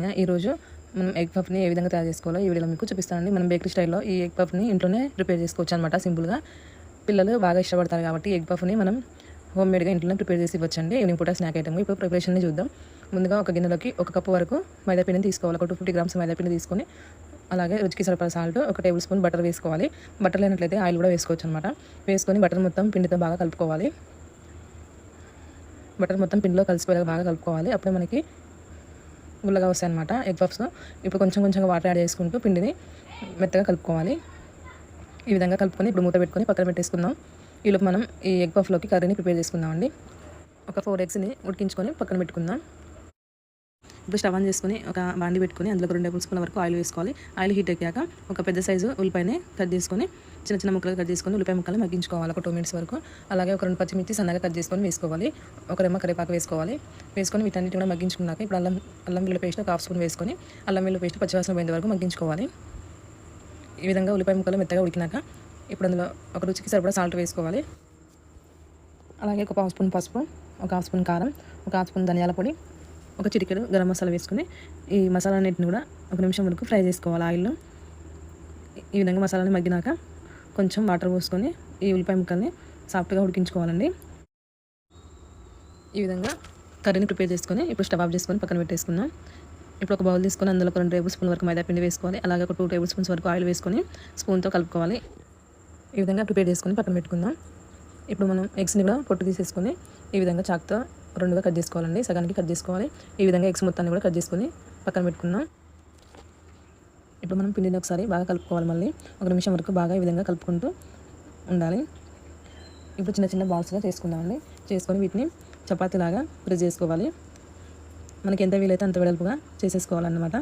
కదా ఈరోజు మనం ఎగ్ పఫ్ని ఏ విధంగా తయారు చేసుకోవాలో ఈ వీడియోలో మీకు చూపిస్తానండి. మనం బేకరీ స్టైల్లో ఈ ఎగ్ పఫ్ని ఇంట్లోనే ప్రిపేర్ చేసుకోవచ్చు అనమాట సింపుల్గా పిల్లలు బాగా ఇష్టపడతారు కాబట్టి ఎగ్ పఫ్ని మనం హోమ్ మేడ్గా ఇంట్లోనే ప్రిపేర్ చేసి ఇవ్వచ్చండి. ఈవినింగ్ పూట స్నాక్ ఐటమ్ ఇప్పుడు ప్రిపరేషన్ని చూద్దాం. ముందుగా ఒక గిన్నెలోకి ఒక కప్పు వరకు మైదా పిండిని తీసుకోవాలి. ఒక టూ ఫిఫ్టీ గ్రామ్స్ మైదా పిండి తీసుకొని అలాగే రుచికి సరిపడా సాల్ట్ ఒక టేబుల్ స్పూన్ బటర్ వేసుకోవాలి. బటర్ లేనట్లయితే ఆయిల్ కూడా వేసుకోవచ్చు అనమాట వేసుకొని బటర్ మొత్తం పిండితో బాగా కలుపుకోవాలి. బటర్ మొత్తం పిండిలో కలిసిపోయేలా బాగా కలుపుకోవాలి. అప్పుడే మనకి గుల్లగా వస్తాయి అనమాట ఎగ్ పఫ్స్. ఇప్పుడు కొంచెం కొంచెంగా వాటర్ యాడ్ చేసుకుంటూ పిండిని మెత్తగా కలుపుకోవాలి. ఈ విధంగా కలుపుకొని ఇప్పుడు మూత పెట్టుకొని పక్కన పెట్టేసుకుందాం. ఈలోపు మనం ఈ ఎగ్ పఫ్లోకి కర్రీని ప్రిపేర్ చేసుకుందామండి. ఒక ఫోర్ ఎగ్స్ని ఉడికించుకొని పక్కన పెట్టుకుందాం. ఇప్పుడు స్టవ్ ఆన్ చేసుకొని ఒక బాండి పెట్టుకొని అందులో రెండు టేబుల్ స్పూన్ల వరకు ఆయిల్ వేసుకోవాలి. ఆయిల్ హీట్ ఎక్కాక ఒక పెద్ద సైజు ఉల్లిపాయని కట్ చేసుకొని చిన్న చిన్న ముక్కలు కట్ చేసుకొని ఉల్లిపాయ ముక్కలు మగ్గించుకోవాలి. ఒక టూ మినిట్స్ వరకు. అలాగే ఒక రెండు పచ్చిమిర్చి సన్నగా కట్ చేసుకొని వేసుకోవాలి. ఒక రెమ్మ కరివేపాకు వేసుకోవాలి. వేసుకొని వీటన్నిటి కూడా మగ్గించుకున్నాక ఇప్పుడు అల్లం అల్లం వెల్లుల్లి పేస్ట్ ఒక హాఫ్ స్పూన్ వేసుకొని అల్లం వెల్లుల్లి పేస్ట్ పచ్చివాసన పోయేంత వరకు మగ్గించుకోవాలి. ఈ విధంగా ఉల్లిపాయ ముక్కలు మెత్తగా ఉడికినాక ఇప్పుడు అందులో ఒక రుచికి సరిపడా సాల్ట్ వేసుకోవాలి. అలాగే ఒక పావు స్పూన్ పసుపు ఒక హాఫ్ స్పూన్ కారం ఒక హాఫ్ స్పూన్ ధనియాల పొడి ఒక చిటికెడు గరం మసాలా వేసుకుని ఈ మసాలా అన్నిటిని కూడా ఒక నిమిషం వరకు ఫ్రై చేసుకోవాలి ఆయిల్లో. ఈ విధంగా మసాలాని మగ్గినాక కొంచెం వాటర్ పోసుకొని ఈ ఉల్లిపాయ ముక్కల్ని సాఫ్ట్గా ఉడికించుకోవాలండి. ఈ విధంగా కర్రీని ప్రిపేర్ చేసుకొని ఇప్పుడు స్టవ్ ఆఫ్ చేసుకొని పక్కన పెట్టేసుకున్నాం ఇప్పుడు ఒక బౌల్ తీసుకొని అందులో ఒక రెండు టేబుల్ స్పూన్ వరకు మైదా పిండి వేసుకోవాలి. అలాగే ఒక టూ టేబుల్ స్పూన్స్ వరకు ఆయిల్ వేసుకొని స్పూన్తో కలుపుకోవాలి. ఈ విధంగా ప్రిపేర్ చేసుకొని పక్కన పెట్టుకుందాం. ఇప్పుడు మనం ఎగ్స్ని కూడా పొట్టు తీసేసుకొని ఈ విధంగా చాక్తో రెండుగా కట్ చేసుకోవాలండి. సగానికి కట్ చేసుకోవాలి. ఈ విధంగా ఎగ్స్ మొత్తాన్ని కూడా కట్ చేసుకొని పక్కన పెట్టుకుందాం. ఇప్పుడు మనం పిండిని ఒకసారి బాగా కలుపుకోవాలి మళ్ళీ. ఒక నిమిషం వరకు బాగా ఈ విధంగా కలుపుకుంటూ ఉండాలి. ఇప్పుడు చిన్న చిన్న బాల్స్గా చేసుకుందామండి. చేసుకొని వీటిని చపాతీలాగా ప్రెస్ చేసుకోవాలి. మనకి ఎంత వీలైతే అంత వెడల్పుగా చేసేసుకోవాలన్నమాట.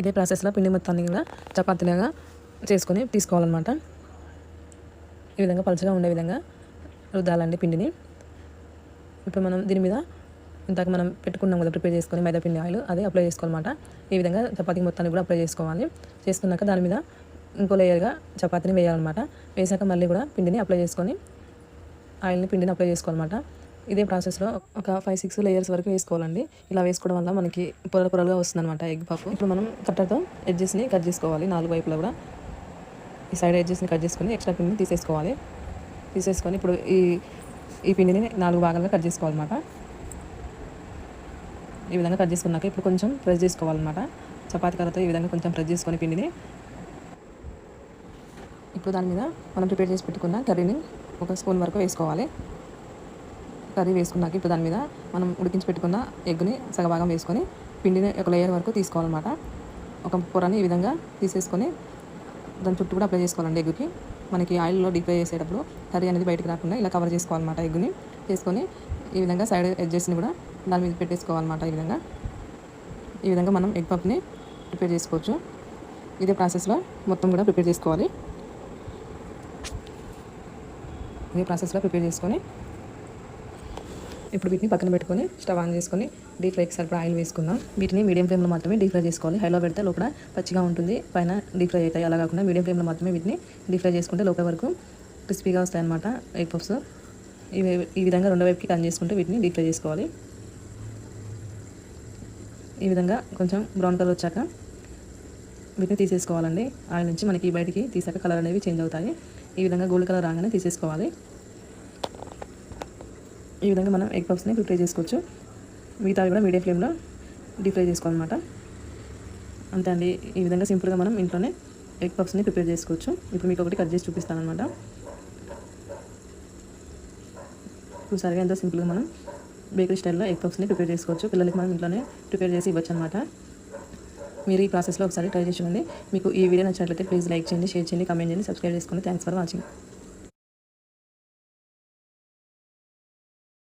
ఇదే ప్రాసెస్లో పిండి మొత్తాన్ని కూడా చపాతీలాగా చేసుకొని తీసుకోవాలన్నమాట. ఈ విధంగా పలుచగా ఉండే విధంగా రుద్దాలండి పిండిని. ఇప్పుడు మనం దీని మీద ఇంతకు మనం పెట్టుకున్నాం కదా ప్రిపేర్ చేసుకొని మైదా పిండి ఆయిల్ అదే అప్లై చేసుకోవాలన్నమాట. ఈ విధంగా చపాతీ మొత్తాన్ని కూడా అప్లై చేసుకోవాలి. చేసుకున్నాక దాని మీద ఇంకో లేయర్గా చపాతీని వేయాలన్నమాట. వేసాక మళ్ళీ కూడా పిండిని అప్లై చేసుకొని ఆయిల్ని పిండిని అప్లై చేసుకోవాలన్నమాట. ఇదే ప్రాసెస్లో ఒక ఫైవ్ సిక్స్ లేయర్స్ వరకు వేసుకోవాలండి. ఇలా వేసుకోవడం వల్ల మనకి పొరలు పొరలుగా వస్తుందన్నమాట ఎగ్ పప్పు. ఇప్పుడు మనం కట్టర్తో ఎడ్జెస్ని కట్ చేసుకోవాలి నాలుగు వైపులా కూడా. ఈ సైడ్ ఎడ్జెస్ని కట్ చేసుకొని ఎక్స్ట్రా పిండిని తీసేసుకోవాలి. తీసేసుకొని ఇప్పుడు ఈ ఈ పిండిని నాలుగు భాగాలుగా కట్ చేసుకోవాలన్నమాట. ఈ విధంగా కట్ చేసుకున్నాక ఇప్పుడు కొంచెం ప్రెస్ చేసుకోవాలన్నమాట. చపాతీ కర్రతో ఈ విధంగా కొంచెం ప్రెస్ చేసుకొని పిండిని ఇప్పుడు దాని మీద మనం ప్రిపేర్ చేసి పెట్టుకున్న కర్రీని ఒక స్పూన్ వరకు వేసుకోవాలి. కర్రీ వేసుకున్నాక ఇప్పుడు దాని మీద మనం ఉడికించి పెట్టుకున్న ఎగ్ని సగభాగం వేసుకొని పిండిని ఒక లేయర్ వరకు తీసుకోవాలన్నమాట. ఒక పొరని ఈ విధంగా తీసేసుకొని దాని చుట్టూ కూడా అప్లై చేసుకోవాలండి ఎగ్గుకి. మనకి ఆయిల్లో డీప్ ఫ్రై చేసేటప్పుడు కర్రీ అనేది బయటకు రాకుండా ఇలా కవర్ చేసుకోవాలన్నమాట ఎగ్గుని. చేసుకొని ఈ విధంగా సైడ్ ఎడ్జెస్ని కూడా దాని మీద పెట్టేసుకోవాలన్నమాట ఈ విధంగా. ఈ విధంగా మనం ఎగ్ పప్ని ప్రిపేర్ చేసుకోవచ్చు. ఇదే ప్రాసెస్లో మొత్తం కూడా ప్రిపేర్ చేసుకోవాలి. ఇదే ప్రాసెస్లో ప్రిపేర్ చేసుకొని ఇప్పుడు వీటిని పక్కన పెట్టుకొని స్టవ్ ఆన్ చేసుకొని డీప్ ఫ్రైకి సరిపడా ఆయిల్ వేసుకుందాం. వీటిని మీడియం ఫ్లేమ్లో మాత్రమే డీప్ ఫ్రై చేసుకోవాలి. హైలో పెడితే లోపల పచ్చిగా ఉంటుంది పైన డీప్ ఫ్రై అవుతాయి. అలా కాకుండా మీడియం ఫ్లేమ్లో మాత్రమే వీటిని డీప్ ఫ్రై చేసుకుంటే లోపల వరకు క్రిస్పీగా వస్తాయన్నమాట ఎగ్ పఫ్స్ ఈ విధంగా రెండో వైపుకి టర్న్ చేసుకుంటే వీటిని డీప్ ఫ్రై చేసుకోవాలి. ఈ విధంగా కొంచెం బ్రౌన్ కలర్ వచ్చాక వీటిని తీసేసుకోవాలండి. ఆయిల్ నుంచి మనకి బయటికి తీసాక కలర్ అనేవి చేంజ్ అవుతాయి. ఈ విధంగా గోల్డ్ కలర్ రాగానే తీసేసుకోవాలి. ఈ విధంగా మనం ఎగ్ పఫ్స్ని ప్రిపేర్ చేసుకోవచ్చు. మిగతావి కూడా మీడియం ఫ్లేమ్లో డీప్ ఫ్రై చేసుకోవాలన్నమాట. అంతే అండి. ఈ విధంగా సింపుల్గా మనం ఇంట్లోనే ఎగ్ పఫ్స్ని ప్రిపేర్ చేసుకోవచ్చు. ఇప్పుడు మీకు ఒకటి కట్ చేసి చూపిస్తాను అనమాట చూసారుగా ఎంతో సింపుల్గా మనం బేకరీ స్టైల్లో ఎగ్ పఫ్స్ని ప్రిపేర్ చేసుకోవచ్చు. పిల్లలకి మనం ఇంట్లోనే ప్రిపేర్ చేసి ఇవ్వచ్చు అనమాట మీరు ఈ ప్రాసెస్లో ఒకసారి ట్రై చేసి మీకు ఈ వీడియో నచ్చినట్లయితే ప్లీజ్ లైక్ చేయండి షేర్ చేయండి కామెంట్ చేయండి. సబ్స్క్రైబ్ చేసుకోండి థ్యాంక్స్ ఫర్ వాచింగ్.